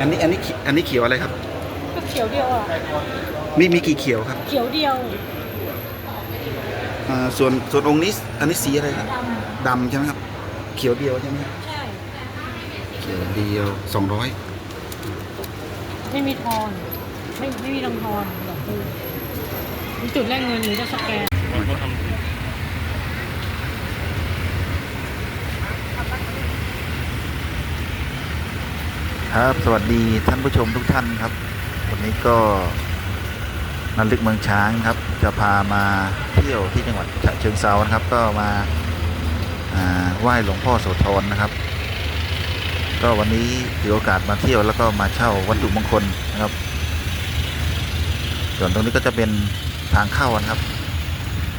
อันนี้อันนี้ขีอันนี้เขียวอะไรครับ ก็เขียวเดียวอะ มีมีกี่เขียวครับเขียวเดียวอ่าส่วนส่วนองค์นี้อันนี้สีอะไรครับดดำใช่ไหมครับ เขียวเดียวใช่ไหมครับำใช่ เขียวเดียวสองร้อยไม่มีทอน ไม่ไม่มีรังทอนดอกตูมีจุดแรกเงินหรือจะสแกน ครับสวัสดีท่านผู้ชมทุกท่านครับ วันนี้ก็นันลึกเมืองช้างครับ จะพามาเที่ยวที่จังหวัดฉะเชิงเซานะครับ ก็มาอ่าไหว้หลวงพ่อโสธรนะครับ ก็วันนี้ถือโอกาสมาเที่ยวแล้วก็มาเช่าวัตถุมงคลนะครับ ส่วนตรงนี้ก็จะเป็นทางเข้านะครับ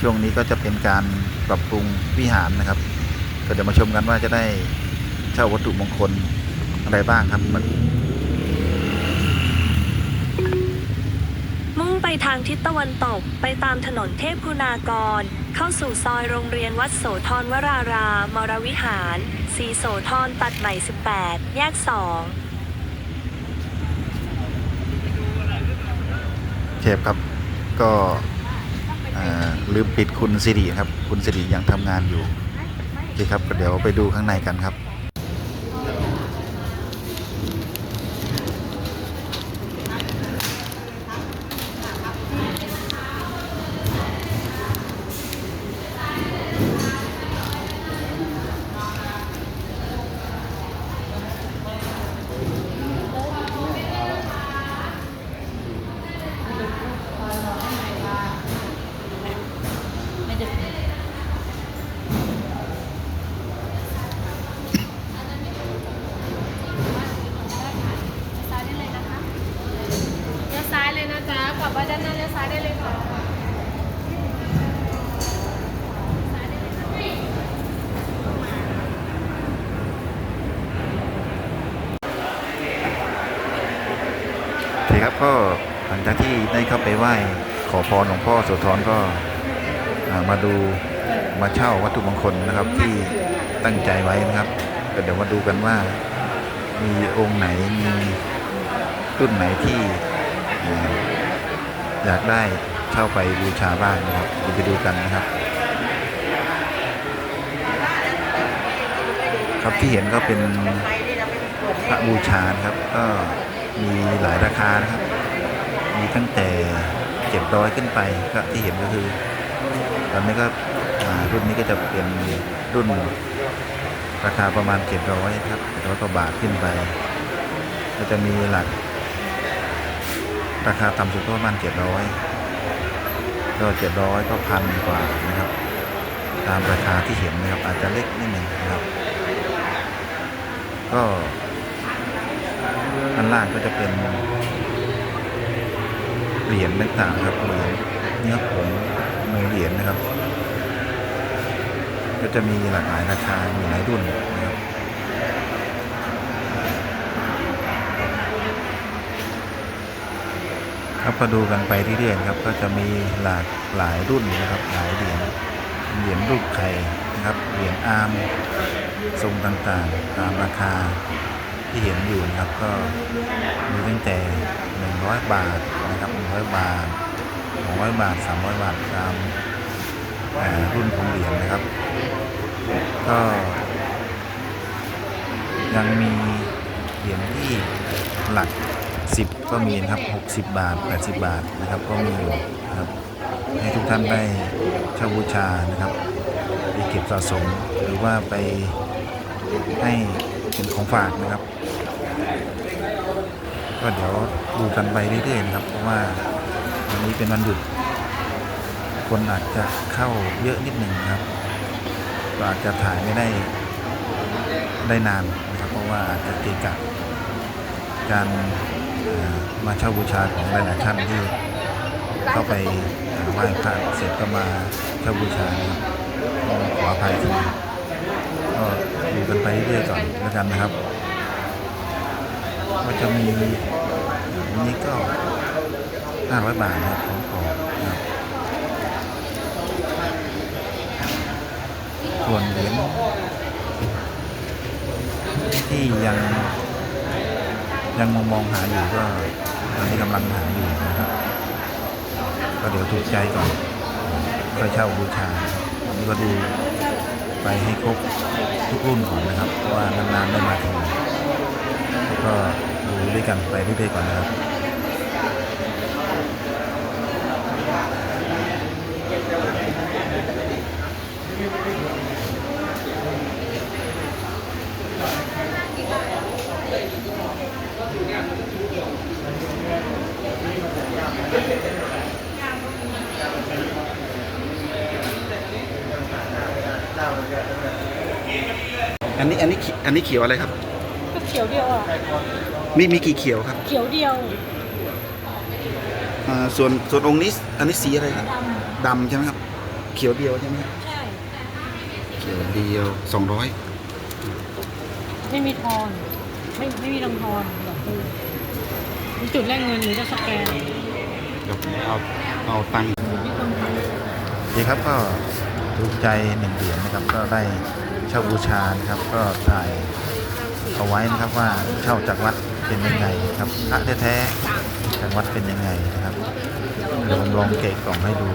ช่วงนี้ก็จะเป็นการปรับปรุงวิหารนะครับ ก็เดี๋ยวมาชมกันว่าจะได้เช่าวัตถุมงคล อะไรบ้างครับมันมุ่งไปทางทิศตะวันตกไปตามถนนเทพคุณากร เข้าสู่ซอยโรงเรียนวัดโสธรวรารามรวิหาร สีโสธรตัดใหม่ 18 แยก 2เชฟครับก็อ่าลืมปิดคุณสิริครับ คุณสิริยังทำงานอยู่โอเคครับก็เดี๋ยวไปดูข้างในกันครับ เลี้ยวซ้ายเลยนะจ๊ะกลับบ้านด้านหน้าเลี้ยวซ้ายได้เลยค่ะ โอเครับก็หลังจากที่ได้เข้าไปไหว้ขอพรหลวงพ่อโสธรก็มาดูมาเช่าวัตถุมงคลนะครับที่ตั้งใจไว้นะครับก็เดี๋ยวมาดูกันว่ามีองค์ไหนมีรุ่นไหนที่อ่าอยากได้เช่าไปบูชาบ้างนะครับเดี๋ยวไปดูกันนะครับ ครับที่เห็นก็เป็นพระบูชานะครับก็ มีหลายราคานะครับ มีตั้งแต่เจ็ดร้อยขึ้นไปก็ที่เห็นก็คือ ตอนนี้ก็รุ่นนี้ก็จะเป็นรุ่นราคาประมาณเจ็ดร้อยครับร้อยกว่าบาทขึ้นไป ก็จะมีหลัก ราคาต่ำสุดก็ประมาณเจ็ดร้อยก็เจ็ดร้อยก็พันกว่านะครับ ตามราคาที่เห็นนะครับอาจจะเล็กนิดหนึ่งนะครับ ก็ ล่างก็จะเป็นเหรียญต่างๆครับเหรียญเนื้อผงมือเหรียญนะครับ ก็จะมีหลากหลายราคามีหลายรุ่นนะครับครับก็ดูกันไปเรื่อยๆครับ ก็จะมีหลากหลายรุ่นนะครับ หลายเหรียญเหรียญรูปไข่นะครับเหรียญอาร์มทรงต่างๆ ตามราคา ที่เห็นอยู่นะครับก็มีตั้งแต่ 100 บาทนะครับ100 บาท 200 บาท 300 บาทตามรุ่นของเหรียญนะครับ ก็ยังมีเหรียญที่หลัก 10 ก็มีนะครับ 60 บาท 80 บาทนะครับ ก็มีอยู่นะครับให้ทุกท่านได้เช่าบูชานะครับไปเก็บสะสมหรือว่าไปให้เป็นของฝากนะครับ ก็เดี๋ยวดูกันไปเรื่อยๆนะครับ เพราะว่าวันนี้เป็นวันหยุด คนอาจจะเข้าเยอะนิดหนึ่งครับ ก็อาจจะถ่ายไม่ได้ได้นานนะครับ เพราะว่าอาจจะเกะกะการมาเช่าบูชาของหลายๆท่านที่เข้าไปไหว้พระเสร็จก็มาเช่าบูชานะครับขออภัยทีก็ดูกันไปเรื่อยๆก่อนแล้วกันนะครับ ก็จะมีอันนี้ก็500บาทนะครับของของนะครับส่วนเหรียญที่ยังยังมองมองหาอยู่ก็ตอนนี้กำลังหาอยู่นะครับ ก็เดี๋ยวถูกใจก่อนค่อยเช่าบูชาอันนี้ก็ดูไปให้ครบทุกรุ่นก่อนนะครับ เพราะว่านานๆได้มาที ก็ดูด้วยกันไปเรื่อยๆก่อนนะครับอันนี้อันนี้อันนี้เขียวอะไรครับ เขียวเดียวอะมีมีกี่เขียวครับ เขียวเดียวอ่าส่วนส่วนองค์นี้อันนี้สีอะไรครับดดำใช่ไหมครับ เขียวเดียวใช่ไหมครับำใช่ เขียวเดียวสองร้อยไม่มีทอน ไม่ไม่มีรังทอนดอกปูมีจุดแรกเงินหรือจะสแกนเดี๋ยวผมเอาเอาตังค์อยู่ที่คนทำโอเคครับก็ถูกใจหนึ่งเหรียญนะครับก็ได้เช่าบูชานะครับก็ถ่าย เอาไว้นะครับว่าเช่าจากวัดเป็นยังไงครับพระแท้ๆจากวัดเป็นยังไงนะครับเดี๋ยวผมลองเกะกล่องให้ดู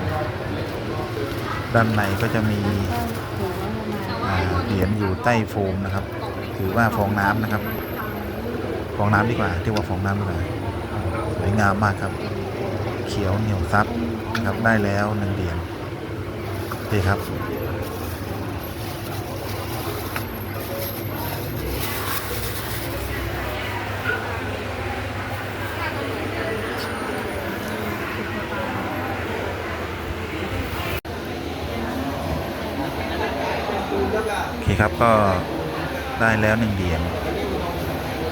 ด้านในก็จะมีเหรียญอยู่ใต้โฟมนะครับถือว่าฟองน้ำนะครับ ฟองน้ำดีกว่าเรียกว่าฟองน้ำดีกว่าสวยงามมากครับ เขียวเหนียวซับนะครับได้แล้วหนึ่งเหรียญโอเคครับ ครับก็ได้แล้วหนึ่งเหรียญ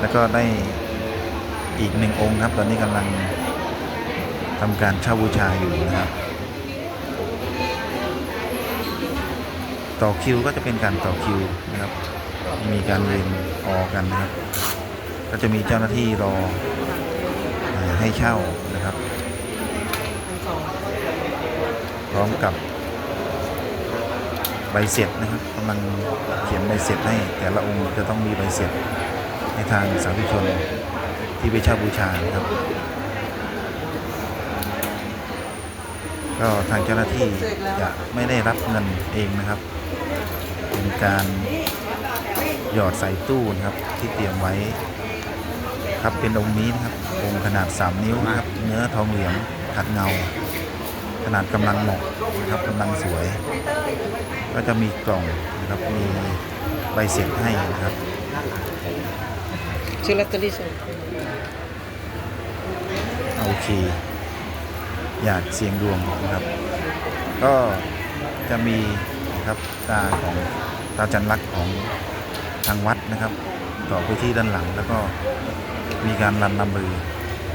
แล้วก็ได้อีกหนึ่งองค์ครับ ตอนนี้กำลังทำการเช่าบูชาอยู่นะครับ ต่อคิวก็จะเป็นการต่อคิวนะครับ มีการเรียนออกันนะครับ ก็จะมีเจ้าหน้าที่รอให้เช่านะครับ พร้อมกับ ใบเสร็จนะครับกำลังเขียนใบเสร็จให้ แต่ละองค์จะต้องมีใบเสร็จให้ทางสาธุชนที่ไปเช่าบูชานะครับก็ทางเจ้าหน้าที่จะไม่ได้รับเงินเองนะครับ เป็นการหยอดใส่ตู้นะครับที่เตรียมไว้ครับเป็นองค์นี้นะครับองค์ขนาด 3 นิ้วนะครับเนื้อทองเหลืองขัดเงา ขนาดกำลังเหมาะนะครับกำลังสวย ก็จะมีกล่องนะครับมีใบเสร็จให้นะครับชื่อลอตเตอรี่ส่งโอเค อยากเสี่ยงดวงนะครับ ก็จะมีนะครับตาของตาจันลักษณ์ของทางวัดนะครับ ต่อไปที่ด้านหลังแล้วก็มีการรันนำมือ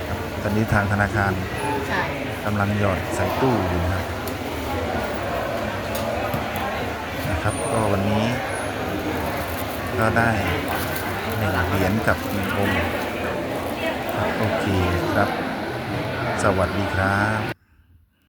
ครับตอนนี้ทางธนาคารใช่กำลังหยอดใส่ตู้อยู่นะครับนะครับ ก็วันนี้ ก็ได้หนึ่งเหรียญกับหนึ่งองค์ครับโอเคครับ สวัสดีครับ